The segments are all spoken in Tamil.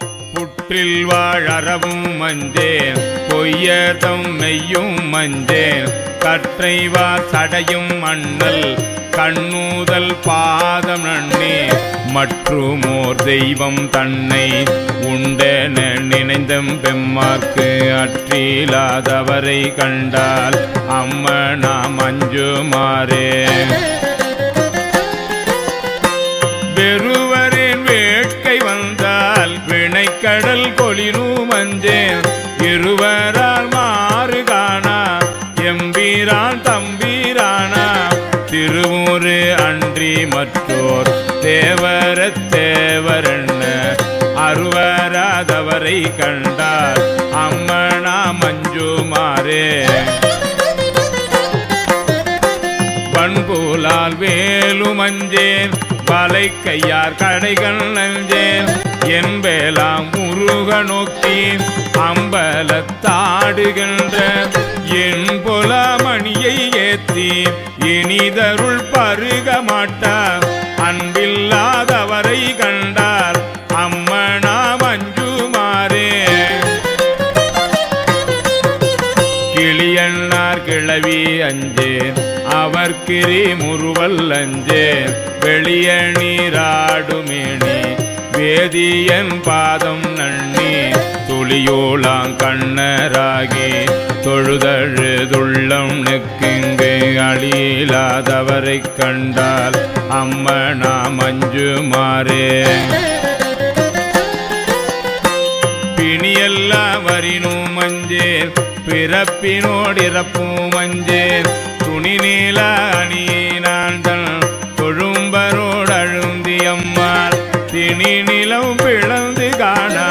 புற்றில் வாழறவும் மஞ்சேன் பொய்யதம் மெய்யும் மஞ்சேன் கற்றைவா சடையும் மண்ணல் கண்ணூதல் பாதம் நன்னே. மற்றுமோர் தெய்வம் தன்னை உண்டென நினைந்தம் பெம்மாக்கு அற்றிலாதவரை கண்டால் அம்ம நாம் அஞ்சுமாறே கடல் கொளிரும் அஞ்சேன் இருவரால் மாறு காணா எம்பீரான் தம்பீரானா திருவூரு அன்றி மற்றோர் தேவர தேவரண்ண அருவராதவரை கண்டார் அம்மனா மஞ்சுமாறே பண்புலால் வேலுமஞ்சேன் வலை கையார் கடைகள் நஞ்சேன். என்பேலாம் முருக நோக்கி அம்பலத்தாடுகின்ற என் புலமணியை ஏத்தி இனிதருள் பருக மாட்டார் அன்பில்லாதவரை கண்டார் அம்மனா மஞ்சுமாறே. கிளியண்ணார் கிளவி அஞ்சேன் அவர் கிரி முறுவல் அஞ்சேன் வெளிய நீராடுமேனி வேதியன் பாதம் நன்னி துளியோளாங் கண்ணராகி தொழுதழுதுள்ளம் நெக்குங்கு அழியிலாதவரை கண்டால் அம்மனா மஞ்சுமாறே. பிணியெல்லாம் வரினும் மஞ்சேன் பிறப்பினோடிறப்பும் மஞ்சேன் துணி நீல அணியே. திணி நிலம் பிளந்து காணா.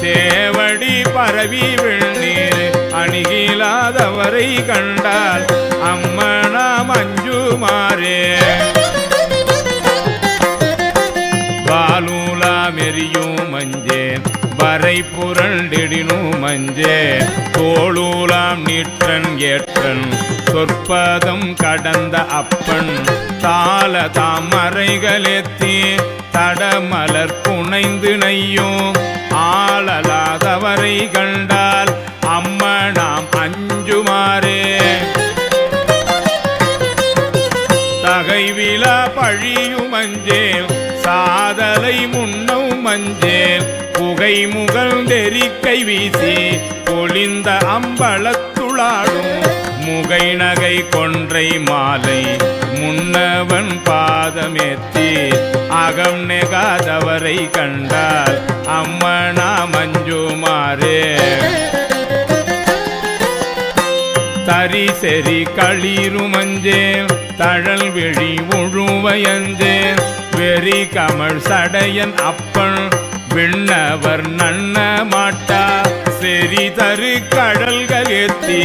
தேவடி பரவி வெண்ணீர் அணுகிலாதவரை கண்டால் அம்மனா மஞ்சுமாறே. பாலூலா மெரியும் மஞ்சேன் வரை புரண்டிடினும் மஞ்சே. தோளூலாம் நீற்றன் ஏற்றன் சொற்பதம் கடந்த அப்பன் தாள தாமரைகளேத்தி தடமலர் புனைந்து நையும் ஆளலாதவரை கண்டால் அம்மனாம் அஞ்சுமாறே. தகைவிழா பழியும் அஞ்சேல் சாதலை முன்னும் மஞ்சேல் புகை முகழ்ந்தெரிக்கை வீசி பொழிந்த அம்பலத்துளாடும் முகை நகை கொன்றை மாலை முன்னவன் பாதமேத்தி அகம் நெகாதவரை கண்டால் அம்மனா மஞ்சுமாறே. தரி செறி களிருமஞ்சேன் தழல் விழி உழுவையஞ்சேன் வெறி கமழ் சடையன் அப்பன் விண்ணவர் நன்ன மாட்டா. செறி தரு கடல்கள் ஏத்தி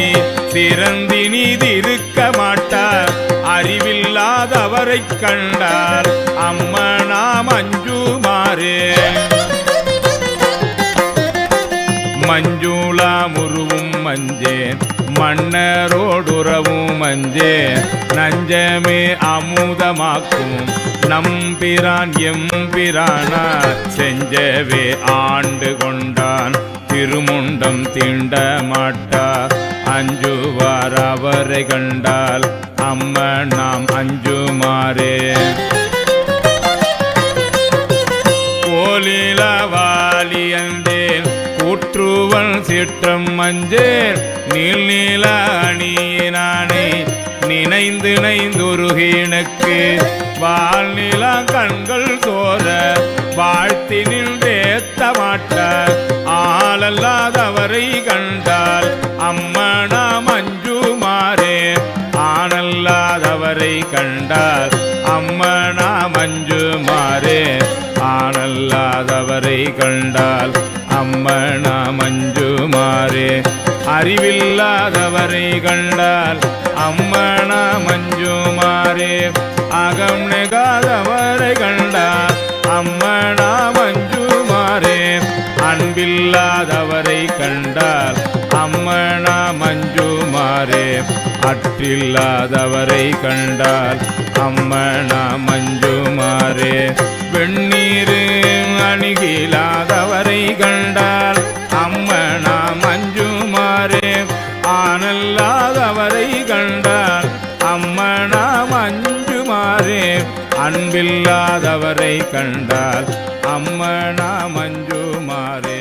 சிறந்தினிதிருக்க மாட்டா அறிவில்லாதவரைக் கண்டால் அம்மனா அஞ்சுமாறு. மஞ்சுளா முருவும் மஞ்சேன். மன்னரோடுறவும் மஞ்சேன். நஞ்சமே அமுதமாக்கும். நம்பிரான் எம்பிரானா செஞ்சவே ஆண்டு கொண்டான். திருமுண்டம் தீண்ட மாட்டார் அஞ்சுவார் அவரை கண்டால் அம்ம நாம் அஞ்சுமாறே. கோலில வாலியந்தேன் கூற்றுவன் சிற்றம் மஞ்சேர் நீல் நீல அணியினானே நினைந்து நைந்துருகினுக்கு வால் நில கண்கள் சோர வாழ்த்தினில் தேத்த மாட்ட ஆளல்லாதவரை கண்டால் அம்மனா மஞ்சுமாறே ஆனல்லாதவரை கண்டால் அம்மனா மஞ்சுமாறே ஆனல்லாதவரை கண்டால் அம்மனா மஞ்சுமாறே அறிவில்லாதவரை கண்டால் அம்மனா மஞ்சுமாறே அகம் நெகாதவரை கண்டால் அம்மனா மஞ்சுமாறே அன்பில்லாதவரை கண்டால் அம்மனா மஞ்சுமாரே அற்றில்லாதவரை கண்டால் அம்மனா மஞ்சுமாரே. வெண்ணீர் அணுகிலாதவரை கண்டால் அம்மனா மஞ்சுமாரே. ஆனல்லாதவரை கண்டால் அம்மனா மஞ்சுமாரே. அன்பில்லாதவரை கண்டால் அம்மனா மஞ்சுமாறே.